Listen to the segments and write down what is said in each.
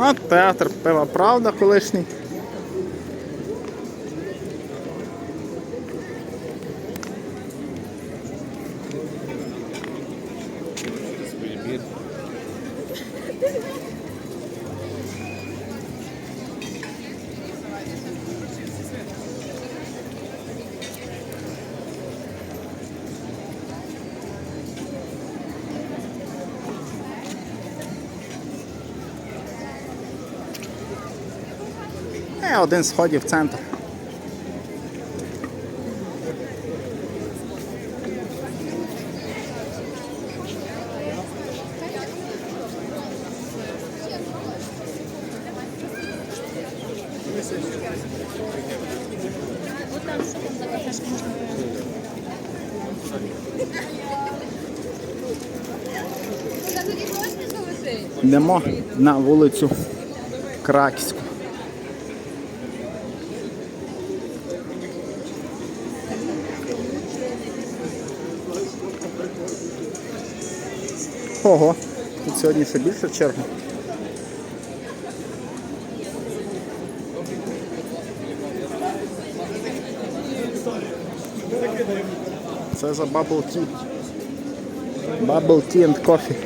А театр пива правда колишній. Е, один з сходів в центр. Йдемо на вулицю Краківську. Ого, тут сьогодні ще більше черга. Це за Bubble Tea. Bubble Tea and Coffee.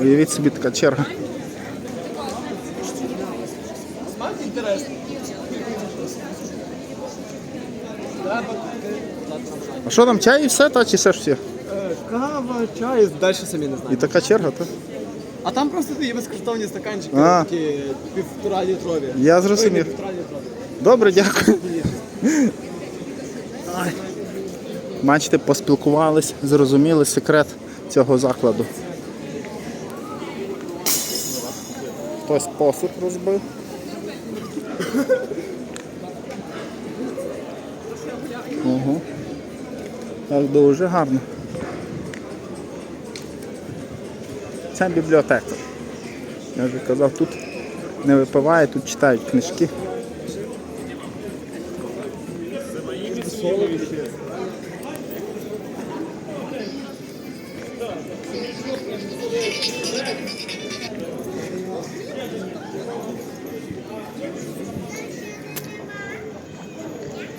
Уявіть собі така черга. А що там, чай і все, та чи все ж всі? Кава, чай, далі самі не І така черга, то? А там просто є безкоштовні стаканчики, А. такі півтора літрові. Я зрозумів. Ой, не півтора літрові. Добре, дякую. Ай. Бачите, поспілкувались, зрозуміли секрет цього закладу. Хтось посуд розбив. Ого. Так дуже гарно. Це бібліотека. Я вже казав, тут не випивають, тут читають книжки.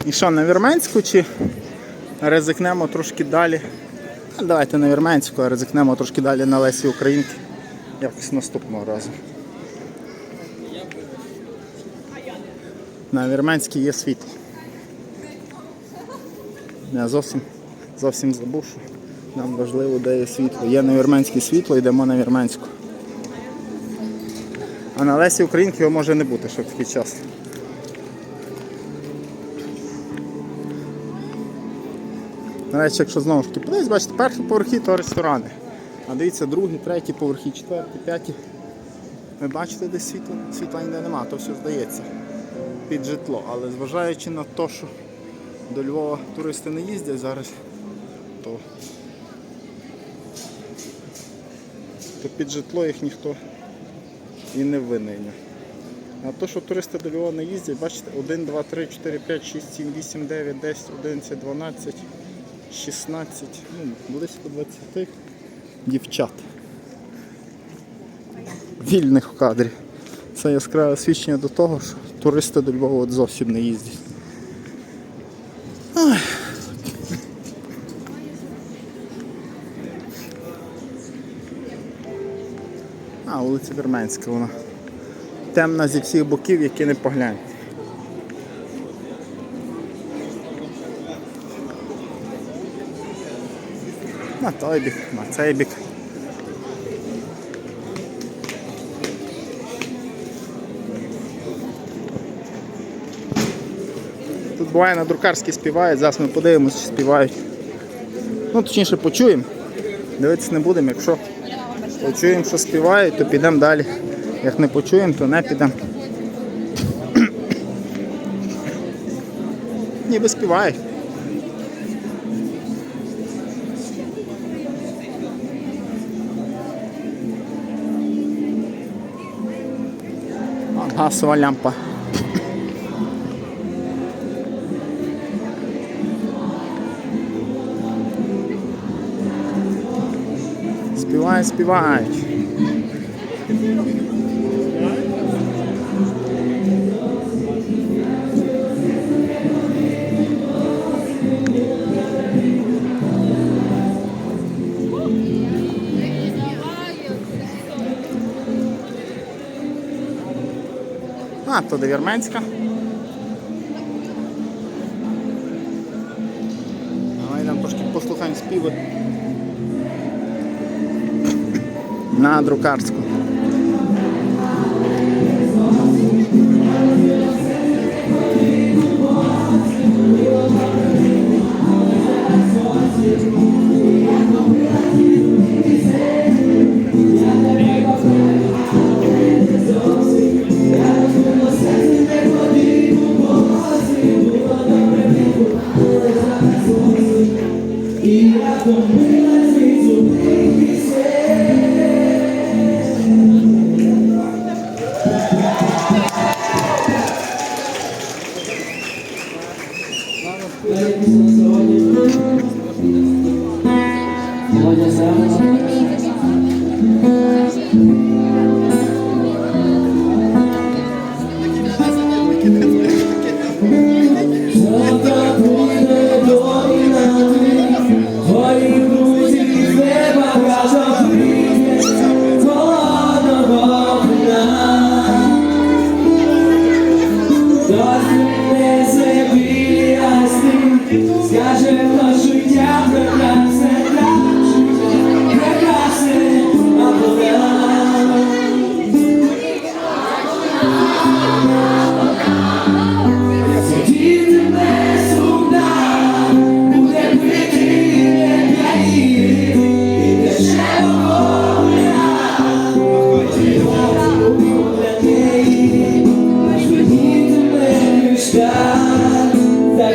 І що, на Вірменську чи ризикнемо трошки далі? А давайте на Вірменську, а ризикнемо трошки далі на Лесі Українки. Якось наступного разу. На Вірменській є світло. Я зовсім, зовсім забув, що нам важливо, де є світло. Є на Вірменське світло, йдемо на Вірменську. А на Лесі Українки його може не бути в такий час. Речі, якщо знову ж таки подивись, бачите, перші поверхи то ресторани. А дивіться, другі, треті поверхи, четверті, п'яті. Ви бачите, де світло? Світла ніде нема, то все здається під житло. Але зважаючи на те, що до Львова туристи не їздять зараз, то, то під житло їх ніхто і не винайняв. А то, що туристи до Львова не їздять, бачите, 1, 2, 3, 4, 5, 6, 7, 8, 9, 10, 11, 12, 16, ну, близько 20 дівчат. Вільних в кадрі. Це яскраве свідчення до того, що туристи до Львова от зовсім не їздять. Ой. А, вулиця Вірменська вона. Темна зі всіх боків, які не поглянь. На той бік, на цей бік. Тут буває на друкарській співають, зараз ми подивимося, чи співають. Ну, точніше почуємо. Дивитися не будемо, якщо почуємо, що співають, то підемо далі. Як не почуємо, то не підемо. Ніби співають. газова лямпа. Співай, співай. А, то до Вірменська. Давай нам трошки послухаємо співи. На друкарську. y la conmigo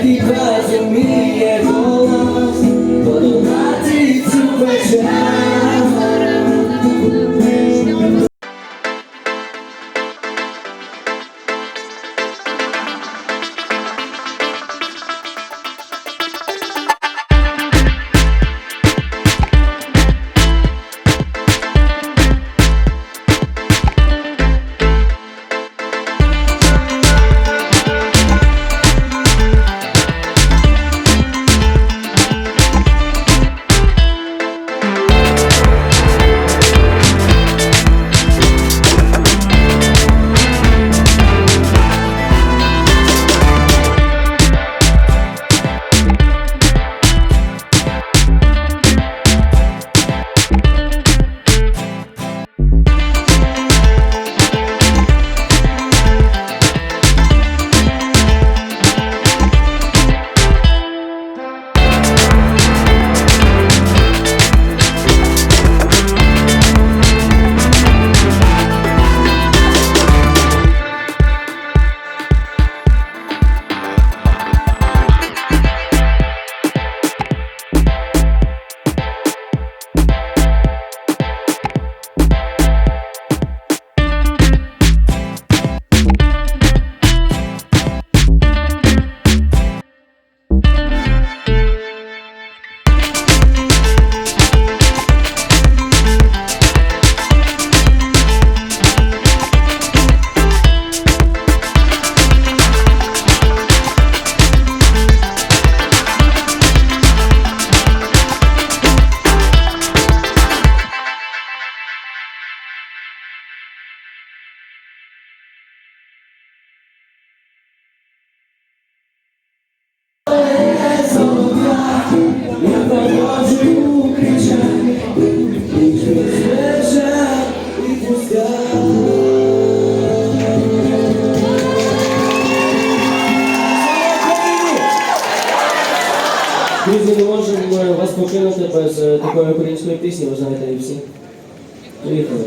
так і розуміє такої української пісні, ви знаєте і всі. Поїхали.